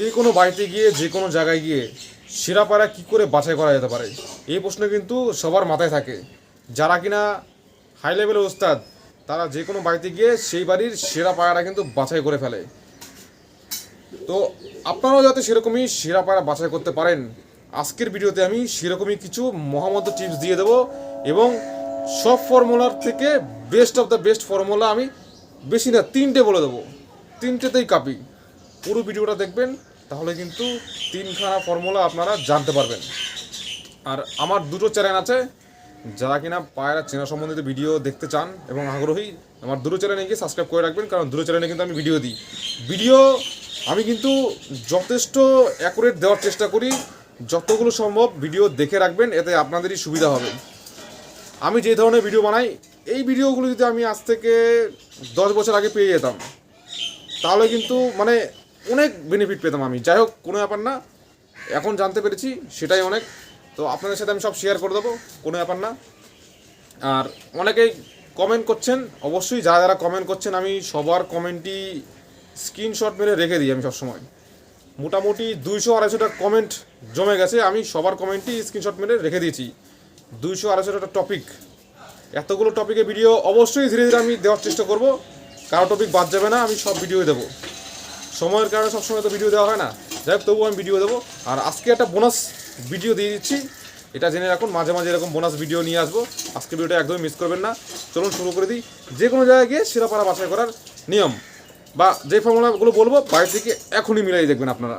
যে কোনো বাড়িতে গিয়ে, যে কোনো জায়গায় গিয়ে সেরা পায়রা কী করে বাছাই করা যেতে পারে? এই প্রশ্ন কিন্তু সবার মাথায় থাকে। যারা কিনা হাই লেভেলের ওস্তাদ, তারা যে কোনো বাড়িতে গিয়ে সেই বাড়ির সেরা পায়রা কিন্তু বাছাই করে ফেলে। তো আপনারাও যাতে সেরকমই সেরা বাছাই করতে পারেন, আজকের ভিডিওতে আমি সেরকমই কিছু মহামত টিপস দিয়ে দেবো এবং সব ফর্মুলার থেকে best of the best formula আমি বেশি না, তিনটে বলে দেবো। তিনটেতেই কাপি। পুরো ভিডিওটা দেখবেন, তাহলে কিন্তু তিনখানা ফর্মুলা আপনারা জানতে পারবেন। আর আমার দুটো চ্যানেল আছে, যারা কিনা পায়রা চেনা সম্বন্ধিত ভিডিও দেখতে চান এবং আগ্রহী, আমার দুটো চ্যানেলে গিয়ে সাবস্ক্রাইব করে রাখবেন, কারণ দুটো চ্যানেলে কিন্তু আমি ভিডিও দিই। ভিডিও আমি কিন্তু যথেষ্ট অ্যাকুরেট দেওয়ার চেষ্টা করি, যতগুলো সম্ভব ভিডিও দেখে রাখবেন, এতে আপনাদেরই সুবিধা হবে। আমি যে ধরনের ভিডিও বানাই, এই ভিডিওগুলো যদি আমি আজ থেকে দশ বছর আগে পেয়ে যেতাম, তাহলে কিন্তু মানে অনেক বেনিফিট পেতাম আমি। যাই হোক কোনো ব্যাপার না। এখন জানতে পেরেছি, সেটাই অনেক। তো আপনাদের সাথে আমি সব শেয়ার করে দেবো, কোনো ব্যাপার না। আর অনেকেই কমেন্ট করছেন, অবশ্যই যারা যারা কমেন্ট করছেন, আমি সবার কমেন্টই স্ক্রিনশট মেরে রেখে দিই আমি সবসময়। মোটামুটি দুইশো আড়াইশোটা কমেন্ট জমে গেছে, আমি সবার কমেন্টই স্ক্রিনশট মেরে রেখে দিয়েছি। দুইশো আড়াইশোটা টপিক এতগুলো টপিকে ভিডিও অবশ্যই ধীরে ধীরে আমি দেওয়ার চেষ্টা করব। কারও টপিক বাদ যাবে না, আমি সব ভিডিও দেবো। সময়ের কারণে সবসময় তো ভিডিও দেওয়া হয় না। যাই হোক, তবুও আমি ভিডিও দেবো। আর আজকে একটা বোনাস ভিডিও দিয়ে দিচ্ছি। এটা জেনে রাখুন, মাঝে মাঝে এরকম বোনাস ভিডিও নিয়ে আসব। আজকে ভিডিওটা একদমই মিস করবেন না। চলুন শুরু করে দিই। যে কোনো জায়গায় গিয়ে শিরাপাড়া বাছাই করার নিয়ম বা যে ফর্মুলাগুলো বলব বাইরে থেকে এখনই মিলাই দেখবেন আপনারা।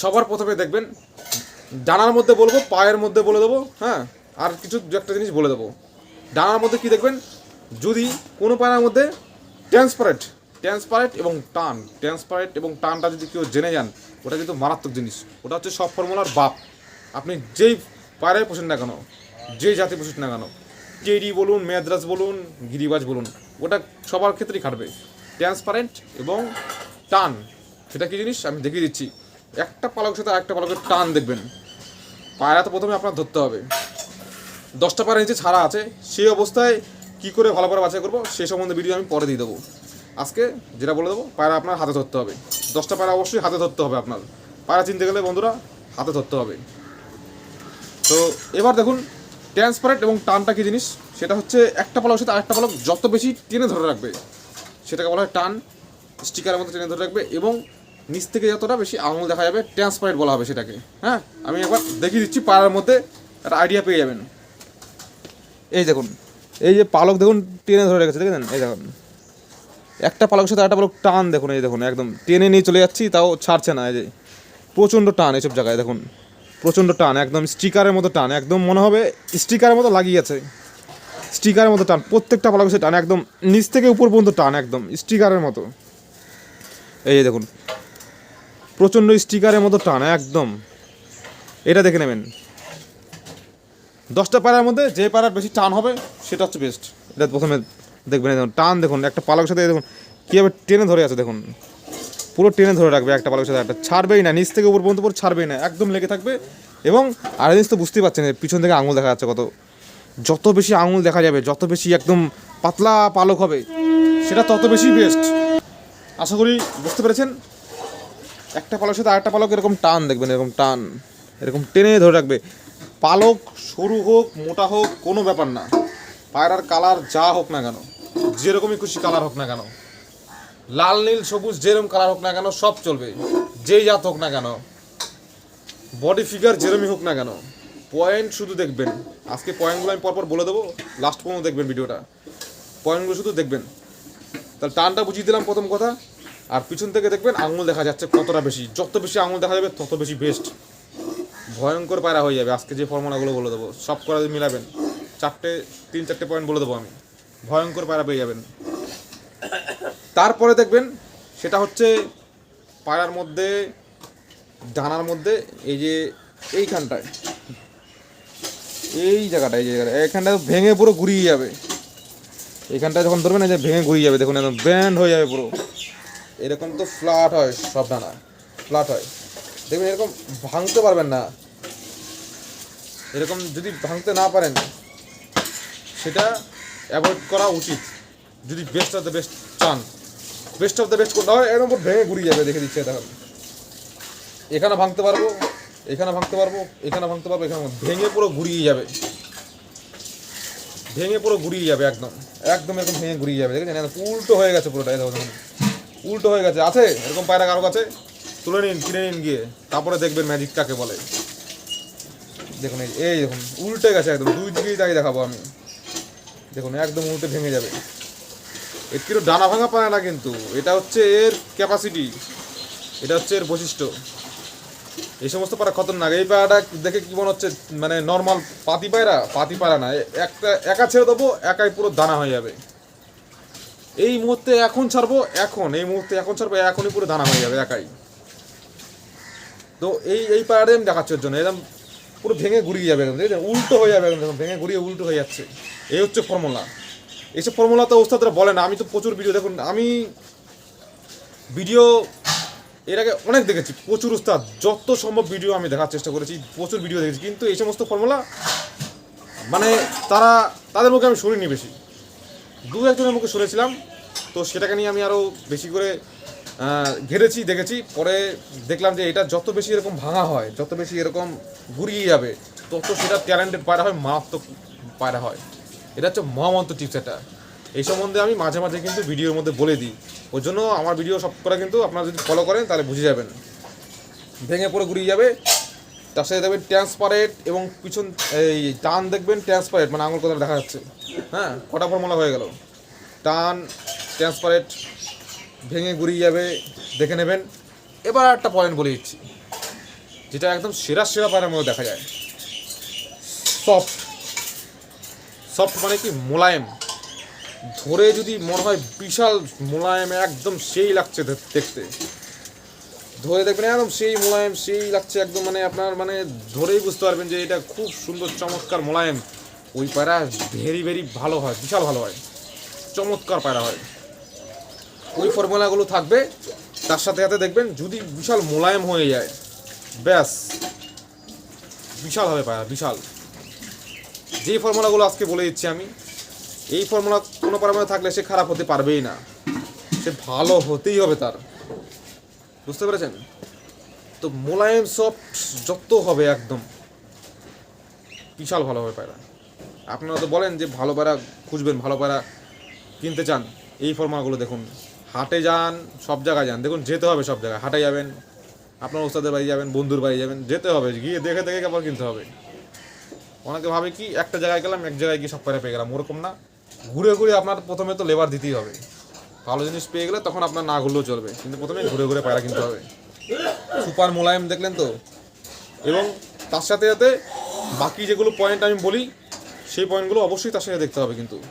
সবার প্রথমে দেখবেন, ডানার মধ্যে বলব, পায়ের মধ্যে বলে দেবো হ্যাঁ? আর কিছু দু একটা জিনিস বলে দেবো। ডানার মধ্যে কি দেখবেন? যদি কোনো পায়ের মধ্যে ট্রান্সপারেন্ট ট্রান্সপারেন্ট এবং টান। ট্রান্সপারেন্ট এবং টানটা যদি কেউ জেনে যান, ওটা কিন্তু মারাত্মক জিনিস। ওটা হচ্ছে সব ফর্মুলার বাপ। আপনি যেই পায়রায় পোষেন না কেন, যেই জাতি পোষেন না কেন টেডি বলুন মেদ্রাস বলুন, গিরিবাজ বলুন, ওটা সবার ক্ষেত্রেই খাটবে। ট্রান্সপারেন্ট এবং টান, সেটা কি জিনিস? আমি দেখিয়ে দিচ্ছি। একটা পালকের সাথে একটা পালকের টান দেখবেন। পায়রা তো প্রথমে আপনার ধরতে হবে। দশটা পায়রা নিচে ছাড়া আছে, সেই অবস্থায় কি করে ভালো করে বাছাই করব সেই সম্বন্ধে ভিডিও আমি পরে দিয়ে দেবো। আজকে যেটা বলে দেবো, পায়রা আপনার হাতে ধরতে হবে। দশটা পায়রা অবশ্যই হাতে ধরতে হবে আপনার। পায়রা চিনতে গেলে বন্ধুরা হাতে ধরতে হবে। তো এবার দেখুন ট্রান্সপারেন্ট এবং টানটা কী জিনিস? সেটা হচ্ছে একটা পালকের সাথে আরেকটা পালক যত বেশি টেনে ধরে রাখবে, সেটাকে বলা হয় টান স্টিকারের মতো টেনে ধরে রাখবে এবং নিচ থেকে যতটা বেশি আঙুল দেখা যাবে ট্রান্সপারেন্ট বলা হবে সেটাকে। হ্যাঁ? আমি একবার দেখিয়ে দিচ্ছি পাড়ার মধ্যে একটা আইডিয়া পেয়ে যাবেন। এই দেখুন, এই যে পালক দেখুন টেনে ধরে রেখেছে, দেখেছেন? এই দেখুন। একটা পালকের সাথে একটা পালক টান দেখুন, এই দেখুন, একদম টেনে নিয়ে চলে যাচ্ছি, তাও ছাড়ছে না, এই যে প্রচণ্ড টান এইসব জায়গায়, দেখুন, প্রচণ্ড টান, একদম স্টিকারের মতো টান, একদম মনে হবে স্টিকারের মতো লাগিয়েছে স্টিকারের মতো টান, প্রত্যেকটা পালক টান, একদম নিচ থেকে উপর পর্যন্ত টান, একদম স্টিকারের মতো, এই যে দেখুন, প্রচণ্ড স্টিকারের মতো টান, একদম, এটা দেখে নেবেন, দশটা পাড়ার মধ্যে যে পাড়ার বেশি টান হবে, সেটা হচ্ছে বেস্ট এটা প্রথমে দেখবেন দেখুন, টান দেখুন, একটা পালকের সাথে দেখুন, কীভাবে টেনে ধরে আছে, দেখুন। পুরো টেনে ধরে রাখবে একটা পালকের সাথে, একটা ছাড়বেই না, নিচ থেকে উপর পর্যন্ত পুরো ছাড়বেই না, একদম লেগে থাকবে। এবং আর জিনিস তো বুঝতেই পারছেন পিছন থেকে আঙুল দেখা যাচ্ছে কত। যত বেশি আঙুল দেখা যাবে, যত বেশি একদম পাতলা পালক হবে, সেটা তত বেশি বেস্ট আশা করি বুঝতে পেরেছেন? একটা পালকের সাথে আরেকটা পালক এরকম টান দেখবেন, এরকম টান, এরকম টেনে ধরে রাখবে। পালক সরু হোক, মোটা হোক, কোনো ব্যাপার না। পায়রার কালার যা হোক না কেন, যেরকমই খুশি কালার হোক না কেন, লাল, নীল, সবুজ যেরকম কালার হোক না কেন, সব চলবে। যেই জাত হোক না কেন বডি ফিগার যেরমই হোক না কেন পয়েন্ট শুধু দেখবেন। আজকে পয়েন্টগুলো আমি পরপর বলে দেবো লাস্ট পর্যন্ত দেখবেন ভিডিওটা। পয়েন্টগুলো শুধু দেখবেন। তাহলে টানটা বুঝিয়ে দিলাম প্রথম কথা, আর পিছন থেকে দেখবেন আঙুল দেখা যাচ্ছে কতটা বেশি। যত বেশি আঙুল দেখা যাবে, তত বেশি বেস্ট ভয়ঙ্কর পায়রা হয়ে যাবে। আজকে যে ফর্মুলাগুলো বলে দেবো, সব করা মিলাবেন। চারটে, তিন, চারটে পয়েন্ট বলে দেবো আমি। ভয়ঙ্কর পায়রা পেয়ে যাবেন। তারপরে দেখবেন, সেটা হচ্ছে পায়রার মধ্যে, ডানার মধ্যে, এই যে এইখানটায়। এই জায়গাটায়, এই জায়গাটা এইখানটা ভেঙে পুরো ঘুরিয়ে যাবে। এইখানটা যখন ধরবেন, এই যে ভেঙে ঘুরিয়ে যাবে। দেখুন, একদম ব্যান্ড হয়ে যাবে পুরো। এরকম তো ফ্ল্যাট হয় সব ডানা। ফ্ল্যাট হয়। দেখবেন, এরকম ভাঙতে পারবেন না। এরকম যদি ভাঙতে না পারেন সেটা অ্যাভয়েড করা উচিত। যদি বেস্ট অফ দ্য বেস্ট চান। বেস্ট অফ দ্য বেস্ট কোনটা হয় এরকম পুরো ভেঙে ঘুরিয়ে যাবে, দেখে দিচ্ছে দেখুন এখানে ভাঙতে পারব, এখানে ভাঙতে পারব, এখানে ভাঙতে পারব, এখানে ভেঙে পুরো ঘুরিয়ে যাবে। ভেঙে পুরো ঘুরিয়ে যাবে একদম। একদম এরকম ভেঙে ঘুরিয়ে যাবে, দেখেছেন? একদম উল্টো হয়ে গেছে পুরোটা দেখো। উল্টো হয়ে গেছে, আছে? এরকম পায়রা কারও কাছে? তুলে নিন, কিনে নিন গিয়ে। তারপরে দেখবেন ম্যাজিক কাকে বলে। দেখুন এই দেখুন, উল্টে গেছে একদম। দুই দিকেই তাই দেখাবো আমি। দেখুন, একদম উল্টে ভেঙে যাবে। এর কিন্তু ডানা ভাঙা পায় না কিন্তু। এটা হচ্ছে এর ক্যাপাসিটি এটা হচ্ছে এর বৈশিষ্ট্য। এই সমস্ত পায়রা খতরনাক। এই পায়রাটা দেখে কি মনে হচ্ছে মানে নর্মাল পাতি পায়রা? পাতি পায়রা না। একটা একা ছেড়ে দেবো, একাই পুরো দানা হয়ে যাবে। এই মুহূর্তে এখন ছাড়বো, এখন। এই মুহূর্তে এখন ছাড়বো, এখনই পুরো দানা হয়ে যাবে, একাই। তো এই এই পায়রাটাই আমি দেখাচ্ছি জন্য। এরকম পুরো ভেঙে ঘুরিয়ে যাবে একদম দেখেছেন উল্টো হয়ে যাবে একদম দেখুন, ভেঙে ঘুরিয়ে উল্টো হয়ে যাচ্ছে। এই হচ্ছে ফর্মুলা। এইসব ফর্মুলা তো ওস্তাদরা বলে না। আমি তো প্রচুর ভিডিও দেখুন আমি ভিডিও এর আগে অনেক দেখেছি প্রচুর উস্তাদ যত সম্ভব ভিডিও আমি দেখার চেষ্টা করেছি প্রচুর ভিডিও দেখেছি। কিন্তু এই সমস্ত ফর্মুলা মানে তারা তাদের মুখে আমি শুনিনি বেশি। দু একজনের মুখে শুনেছিলাম তো সেটাকে নিয়ে আমি আরও বেশি করে ঘেরেছি, দেখেছি। পরে দেখলাম যে এটা যত বেশি এরকম ভাঙা হয়, যত বেশি এরকম ঘুরিয়ে যাবে, তত সেটা ট্যালেন্টেড পায়রা হয়, মারাত্মক পায়রা হয়। এটা হচ্ছে মহামন্ত্র টিপস এটা। এই সম্বন্ধে আমি মাঝে মাঝে কিন্তু ভিডিওর মধ্যে বলে দিই। ওই জন্য আমার ভিডিও সব করা কিন্তু আপনারা যদি ফলো করেন, তাহলে বুঝে যাবেন। ভেঙে পড়ে ঘুরিয়ে যাবে, তার সাথে দেখবেন ট্রান্সপারেন্ট এবং পিছন, এই টান দেখবেন ট্রান্সপারেন্ট মানে আঙুল কথা দেখা যাচ্ছে। হ্যাঁ কটা ফর্মুলা হয়ে গেল। টান ট্রান্সপারেন্ট ভেঙে ঘুরিয়ে যাবে, দেখে নেবেন। এবার একটা পয়েন্ট বলে দিচ্ছি, যেটা একদম সেরা সেরা পায়ের মধ্যে দেখা যায়। সফট সফট মানে কি? মোলায়েম। ধরে যদি মনে হয় বিশাল মোলায়েম, একদম সেই লাগছে দেখতে। ধরে দেখবেন একদম সেই মোলায়েম, সেই লাগছে একদম মানে আপনার মানে ধরেই বুঝতে পারবেন যে এটা খুব সুন্দর, চমৎকার মোলায়েম। ওই পায়রা ভেরি ভেরি ভালো হয়, বিশাল ভালো হয়। চমৎকার পায়রা হয়। ওই ফর্মুলাগুলো থাকবে, তার সাথে সাথে দেখবেন যদি বিশাল মোলায়েম হয়ে যায়, ব্যাস, বিশাল হবে পায়রা বিশাল। যে ফর্মুলাগুলো আজকে বলে দিচ্ছি আমি, এই ফর্মুলা কোনো পারমাণে থাকলে সে খারাপ হতে পারবেই না। সে ভালো হতেই হবে তার। বুঝতে পেরেছেন? তো মোলায়েম সফট যত হবে একদম, বিশাল ভালো হবে পায়রা আপনারা তো বলেন যে ভালো পায়রা খুঁজবেন, ভালো পায়রা কিনতে চান, এই ফর্মাগুলো দেখুন। হাটে যান, সব জায়গায় যান। দেখুন, যেতে হবে সব জায়গায়। হাটে যাবেন, আপনার ওস্তাদের বাড়ি যাবেন, বন্ধুর বাড়ি যাবেন, যেতে হবে। গিয়ে দেখে দেখে আবার কিনতে হবে। অনেকে ভাবে কি, একটা জায়গায় গেলাম, এক জায়গায় গিয়ে সব পায়রা পেয়ে গেলাম। ওরকম না। ঘুরে ঘুরে আপনার প্রথমে তো লেবার দিতেই হবে। ভালো জিনিস পেয়ে গেলে তখন আপনার না ঘুরলেও চলবে। কিন্তু প্রথমে ঘুরে ঘুরে পায়রা কিনতে হবে। সুপার মোলায়েম দেখলেন তো? এবং তার সাথে সাথে বাকি যেগুলো পয়েন্ট আমি বলি, সেই পয়েন্টগুলো অবশ্যই তার সাথে দেখতে হবে কিন্তু।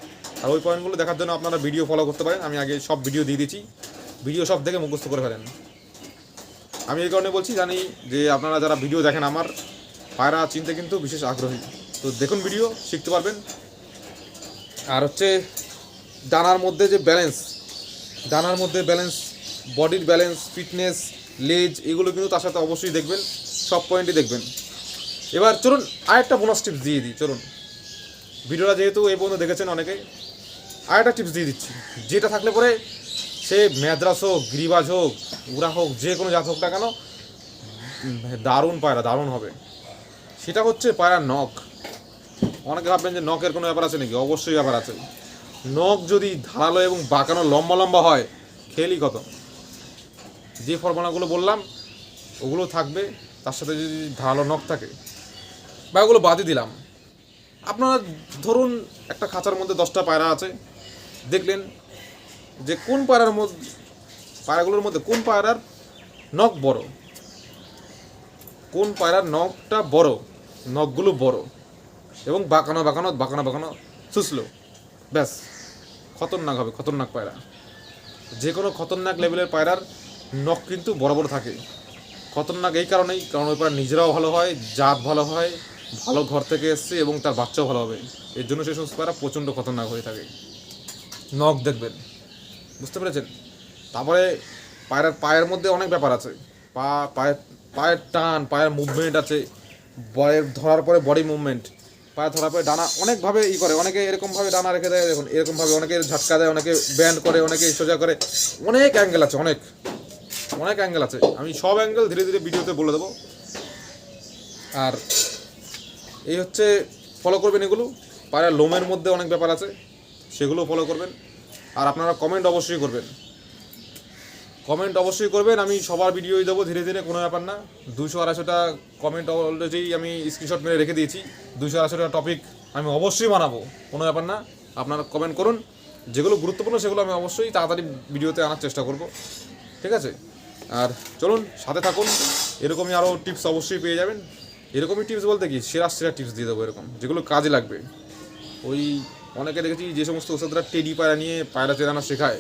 আর ওই পয়েন্টগুলো দেখার জন্য আপনারা ভিডিও ফলো করতে পারেন। আমি আগে সব ভিডিও দিয়ে দিয়েছি ভিডিও সব দেখে মুখস্থ করে ফেলেন। আমি এই কারণে বলছি, জানি যে আপনারা যারা ভিডিও দেখেন আমার পায়রা চিনতে কিন্তু বিশেষ আগ্রহী। তো দেখুন ভিডিও শিখতে পারবেন। আর হচ্ছে ডানার মধ্যে যে ব্যালেন্স ডানার মধ্যে ব্যালেন্স বডির ব্যালেন্স ফিটনেস লেজ, এগুলো কিন্তু তার সাথে অবশ্যই দেখবেন। সব পয়েন্টই দেখবেন। এবার চলুন, আরেকটা বোনাস টিপস দিয়ে দিই। চলুন। ভিডিওটা যেহেতু এই পর্যন্ত দেখেছেন অনেকে আরেকটা টিপস দিয়ে দিচ্ছি। যেটা থাকলে পরে সে ম্যাদ্রাস হোক, গিরিবাজ হোক, উড়া হোক, যে কোনো জাত হোক না কেন, দারুণ পায়রা, দারুণ হবে। সেটা হচ্ছে পায়রার নখ। অনেকে ভাববেন যে নখের কোনো ব্যাপার আছে নাকি? অবশ্যই ব্যাপার আছে। নখ যদি ধারালো এবং বাঁকানো লম্বা লম্বা হয়, খেলি কত? যে ফর্মুলাগুলো বললাম, ওগুলো থাকবে, তার সাথে যদি ধারালো নখ থাকে, বা ওগুলো বাদই দিলাম। আপনারা ধরুন একটা খাঁচার মধ্যে দশটা পায়রা আছে দেখলেন যে কোন পায়রার মধ্যে পায়রাগুলোর মধ্যে কোন পায়রার নখ বড়? কোন পায়রার নখটা বড়? নখগুলো বড়। এবং বাঁকানো বাঁকানো বাঁকানো বাঁকানো সুসলো ব্যাস, খতরনাক হবে, খতরনাক পায়রা। যে কোনো খতরনাক লেভেলের পায়রার নখ কিন্তু বড় বড় থাকে। খতরনাক এই কারণেই, কারণ ওই পায়রা নিজেরাও ভালো হয়, জাত ভালো হয়, ভালো ঘর থেকে এসছে এবং তার বাচ্চাও ভালো হবে। এর জন্য সেই সমস্ত পায়রা প্রচণ্ড খতরনাক হয়ে থাকে। নখ দেখবেন। বুঝতে পেরেছেন? তারপরে পায়ের পায়ের মধ্যে অনেক ব্যাপার আছে। পা, পায়ের পায়ের টান, পায়ের মুভমেন্ট আছে। পায়ের ধরার পরে বডি মুভমেন্ট পায়ে ধরার পরে ডানা অনেকভাবে ই করে। অনেকে এরকমভাবে ডানা রেখে দেয়, দেখুন, এরকমভাবে অনেকে ঝটকা দেয়, অনেকে ব্যান্ড করে, অনেকে সোজা করে। অনেক অ্যাঙ্গেল আছে, অনেক। অনেক অ্যাঙ্গেল আছে। আমি সব অ্যাঙ্গেল ধীরে ধীরে ভিডিওতে বলে দেবো। আর এই হচ্ছে ফলো করবেন এগুলো। পায়ের লোমের মধ্যে অনেক ব্যাপার আছে। সেগুলো ফলো করবেন। আর আপনারা কমেন্ট অবশ্যই করবেন। কমেন্ট অবশ্যই করবেন, আমি সবার ভিডিওই দেবো, ধীরে ধীরে কোনো ব্যাপার না। দুশো আড়াইশোটা কমেন্ট অলরেডি আমি স্ক্রিনশট মেরে রেখে দিয়েছি। দুশো আড়াইশোটা টপিক আমি অবশ্যই বানাবো, কোনো ব্যাপার না। আপনারা কমেন্ট করুন। যেগুলো গুরুত্বপূর্ণ সেগুলো আমি অবশ্যই তাড়াতাড়ি ভিডিওতে আনার চেষ্টা করব। ঠিক আছে? আর চলুন, সাথে থাকুন। এরকমই আরও টিপস অবশ্যই পেয়ে যাবেন। এরকমই টিপস বলতে কি? সেরা সেরা টিপস দিয়ে দেবো এরকম, যেগুলো কাজে লাগবে। ওই অনেকে দেখেছি যে সমস্ত ওষুধরা টেডি পায়রা নিয়ে পায়রা চেরানো শেখায়।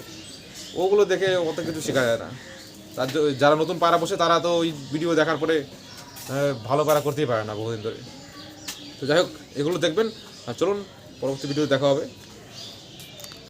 ওগুলো দেখে অত কিছু শেখা যায় না। তার যারা নতুন পায়রা বসে তারা তো ওই ভিডিও দেখার পরে ভালো পায়রা করতেই পারে না বহুদিন ধরে। তো যাই হোক, এগুলো দেখবেন। আর চলুন, পরবর্তী ভিডিও দেখা হবে।